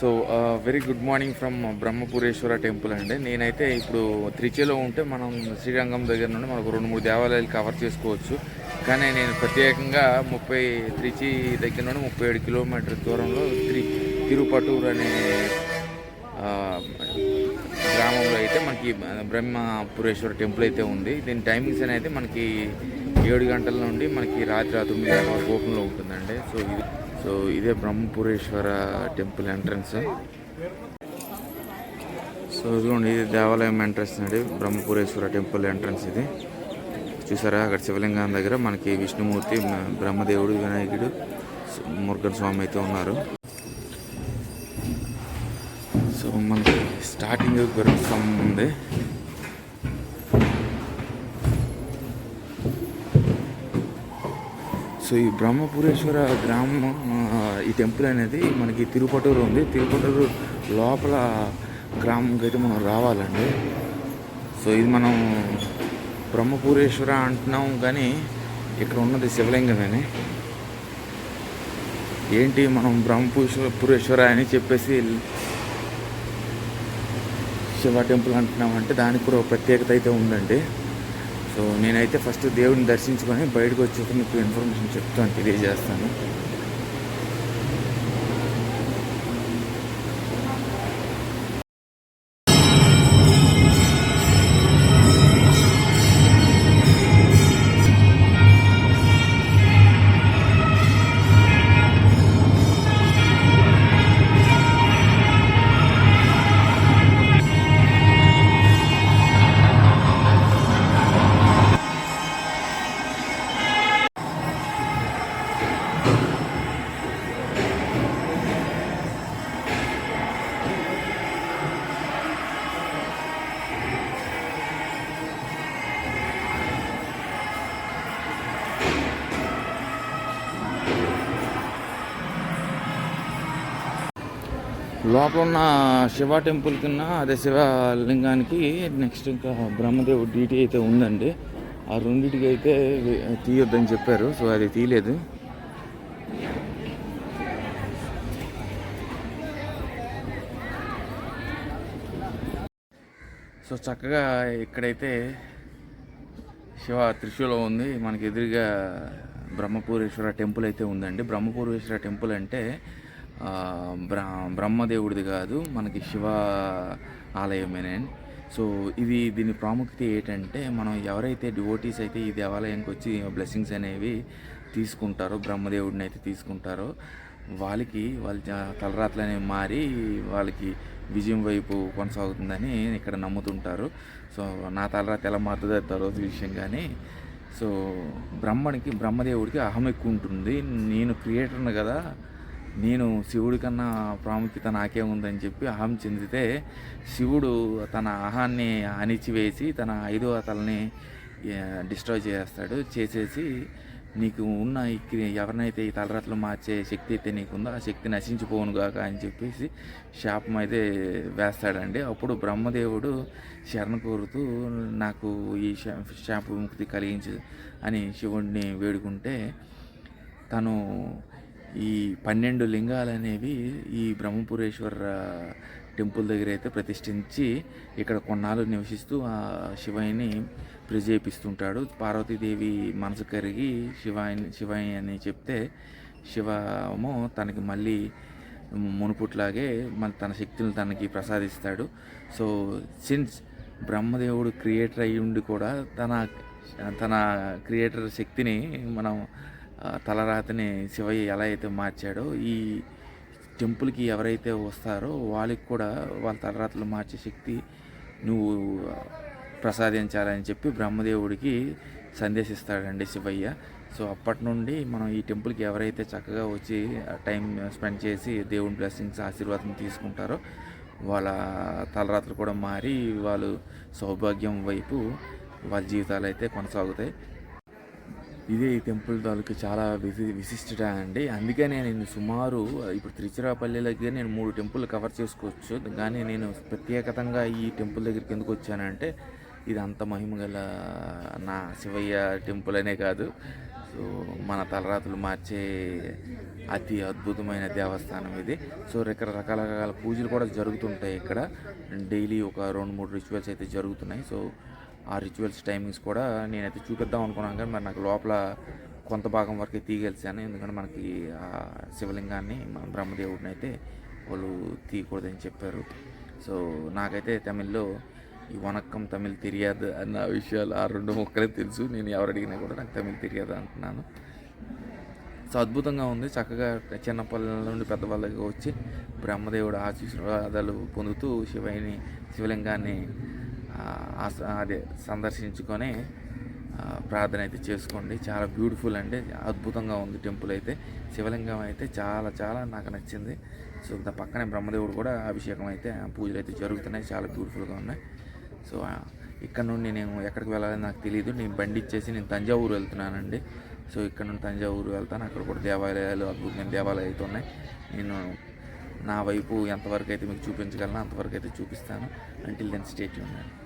So very good morning from Brahmapureshwara temple అండి. నేనైతే ఇప్పుడు త్రిచిలో ఉంటే మనం శ్రీరంగం దగ్గర నుండి మనకు రెండు మూడు దేవాలయాలు కవర్ చేసుకోవచ్చు. కానీ నేను ప్రత్యేకంగా ముప్పై త్రిచి దగ్గర నుండి ముప్పై ఏడు కిలోమీటర్ దూరంలో త్రి తిరుపటూరు అనే గ్రామంలో అయితే మనకి బ్రహ్మపురేశ్వర టెంపుల్ అయితే ఉంది. దీని టైమింగ్స్ అనేది మనకి ఏడు గంటల నుండి మనకి రాత్రి తొమ్మిది గంటల వరకు ఓపెన్లో ఉంటుందండి. సో ఇది సో ఇదే బ్రహ్మపురేశ్వర టెంపుల్ ఎంట్రన్స్. సో ఇదిగోండి ఇది దేవాలయం ఎంట్రన్స్ అండి. బ్రహ్మపురేశ్వర టెంపుల్ ఎంట్రన్స్ ఇది. చూసారా అక్కడ శివలింగం దగ్గర మనకి విష్ణుమూర్తి బ్రహ్మదేవుడు వినాయకుడు మురుగన్ స్వామి అయితే ఉన్నారు. సో మనకి స్టార్టింగ్ గరుత్స్తంభం ఉంది. సో ఈ బ్రహ్మపురేశ్వర గ్రామం ఈ టెంపుల్ అనేది మనకి తిరుపటూరు ఉంది. తిరుపటూరు లోపల గ్రామంకి అయితే మనం రావాలండి. సో ఇది మనం బ్రహ్మపురేశ్వర అంటున్నాం కానీ ఇక్కడ ఉన్నది శివలింగమేనే. ఏంటి మనం బ్రహ్మపురేశ్వర పురేశ్వర అని చెప్పేసి శివ టెంపుల్ అంటున్నాం అంటే దానికి కూడా ప్రత్యేకత అయితే ఉందండి. సో నేనైతే ఫస్ట్ దేవుడిని దర్శించుకొని బయటకు వచ్చాక మీకు ఇన్ఫర్మేషన్ చెప్తాను తెలియజేస్తాను. లోపల ఉన్న శివ టెంపుల్ కింద అదే శివలింగానికి నెక్స్ట్ ఇంకా బ్రహ్మదేవుడు డీటీ అయితే ఉందండి. ఆ రెండింటికి అయితే తీయొద్దని చెప్పారు సో అది తీయలేదు. సో చక్కగా ఇక్కడైతే శివ త్రిశూలం ఉంది. మనకి ఎదురుగా బ్రహ్మపూరేశ్వర టెంపుల్ అయితే ఉందండి. బ్రహ్మపూరేశ్వర టెంపుల్ అంటే బ్ర బ్రహ్మదేవుడిది కాదు మనకి శివ ఆలయమేనే. సో ఇది దీని ప్రాముఖ్యత ఏంటంటే మనం ఎవరైతే డివోటీస్ అయితే ఈ దేవాలయానికి వచ్చి బ్లెస్సింగ్స్ అనేవి తీసుకుంటారో బ్రహ్మదేవుడిని అయితే తీసుకుంటారో వాళ్ళకి వాళ్ళ జ- అనేవి మారి వాళ్ళకి విజయం వైపు కొనసాగుతుందని ఇక్కడ నమ్ముతుంటారు. సో నా తలరాత ఎలా మారుతుందో అది తర్వాత విషయం కానీ సో బ్రహ్మనికి బ్రహ్మదేవుడికి అహం ఎక్కువ ఉంటుంది. నేను క్రియేటర్ను కదా నేను శివుడి కన్నా ప్రాముఖ్యత నాకే ఉందని చెప్పి అహం చెందితే శివుడు తన అహాన్ని అణిచివేసి తన ఐదవ తలని డిస్ట్రాయ్ చేస్తాడు. చేసేసి నీకు ఉన్న ఎవరినైతే ఈ తలరాత్రులు మార్చే శక్తి అయితే నీకుందో ఆ శక్తి నశించిపోవును గాక అని చెప్పేసి శాపం అయితే వేస్తాడండి. అప్పుడు బ్రహ్మదేవుడు శరణ కోరుతూ నాకు ఈ శాప విముక్తి కలిగించు అని శివుడిని వేడుకుంటే తను ఈ పన్నెండు లింగాలు అనేవి ఈ బ్రహ్మపురేశ్వర టెంపుల్ దగ్గర అయితే ప్రతిష్ఠించి ఇక్కడ కొన్నాళ్ళు నివసిస్తూ ఆ శివయ్యని ప్రజేపిస్తుంటాడు. పార్వతీదేవి మనసు కరిగి శివాయిని శివాయి అని చెప్తే శివము తనకి మళ్ళీ మునుపుట్లాగే మన తన శక్తులను తనకి ప్రసాదిస్తాడు. సో సిన్స్ బ్రహ్మదేవుడు క్రియేటర్ అయ్యి ఉండి కూడా తన తన క్రియేటర్ శక్తిని మనం తలరాతని శివయ్య ఎలా అయితే మార్చాడో ఈ టెంపుల్కి ఎవరైతే వస్తారో వాళ్ళకి కూడా వాళ్ళ తలరాతలు మార్చే శక్తి నువ్వు ప్రసాదించాలని చెప్పి బ్రహ్మదేవుడికి సందేశిస్తాడండి శివయ్య. సో అప్పటి నుండి మనం ఈ టెంపుల్కి ఎవరైతే చక్కగా వచ్చి టైం స్పెండ్ చేసి దేవుని బ్లెస్సింగ్స్ ఆశీర్వాదం తీసుకుంటారో వాళ్ళ తలరాత్రులు కూడా మారి వాళ్ళు సౌభాగ్యం వైపు వాళ్ళ జీవితాలు అయితే కొనసాగుతాయి. ఇదే ఈ టెంపుల్ తాలూకు చాలా విశి విశిష్టత అండి. అందుకే నేను సుమారు ఇప్పుడు తిరుచిరాపల్లి దగ్గర నేను మూడు టెంపుల్ కవర్ చేసుకోవచ్చు. కానీ నేను ప్రత్యేకతంగా ఈ టెంపుల్ దగ్గరికి ఎందుకు వచ్చానంటే ఇది అంత మహిమ గల నా శివయ్య టెంపుల్ అనే కాదు. సో మన తలరాతులు మార్చే అతి అద్భుతమైన దేవస్థానం ఇది. సో రకరకాల రకాల పూజలు కూడా జరుగుతుంటాయి ఇక్కడ. డైలీ ఒక రెండు మూడు రిచువల్స్ అయితే జరుగుతున్నాయి. సో ఆ రిచువల్స్ టైమింగ్స్ కూడా నేనైతే చూపిద్దాం అనుకున్నాను. కానీ మరి నాకు లోపల కొంత భాగం వరకే తీయగలిసాను. ఎందుకంటే మనకి ఆ శివలింగాన్ని మన బ్రహ్మదేవుడిని అయితే వాళ్ళు తీయకూడదని చెప్పారు. సో నాకైతే తమిళ్ళో ఈ వనక్కం తమిళ్ తెలియదు అన్న విషయాలు ఆ రెండు మొక్కలే తెలుసు. నేను ఎవరు అడిగినా కూడా నాకు తమిళ్ తెలియదు అంటున్నాను. సో అద్భుతంగా ఉంది. చక్కగా చిన్నపల్లెల నుండి పెద్దవాళ్ళకి వచ్చి బ్రహ్మదేవుడు ఆశీర్వాదాలు పొందుతూ శివయ్యని శివలింగాన్ని అదే సందర్శించుకొని ప్రార్థన అయితే చేసుకోండి. చాలా బ్యూటిఫుల్ అండి. అద్భుతంగా ఉంది టెంపుల్ అయితే. శివలింగం అయితే చాలా చాలా నాకు నచ్చింది. సో దా పక్కనే బ్రహ్మదేవుడు కూడా అభిషేకం అయితే పూజలు అయితే జరుగుతున్నాయి. చాలా బ్యూటిఫుల్గా ఉన్నాయి. సో ఇక్కడ నుండి నేను ఎక్కడికి వెళ్ళాలని నాకు తెలియదు నేను బండి ఇచ్చేసి నేను తంజావూరు వెళ్తున్నానండి. సో ఇక్కడ నుండి తంజావూరు వెళ్తాను. అక్కడ కూడా దేవాలయాలు అద్భుతమైన దేవాలయాలు అయితే ఉన్నాయి. నేను నా వైపు ఎంతవరకు అయితే మీకు చూపించగలను అంతవరకు అయితే చూపిస్తాను. అంటిల్ దెన్ స్టేట్ ఉండండి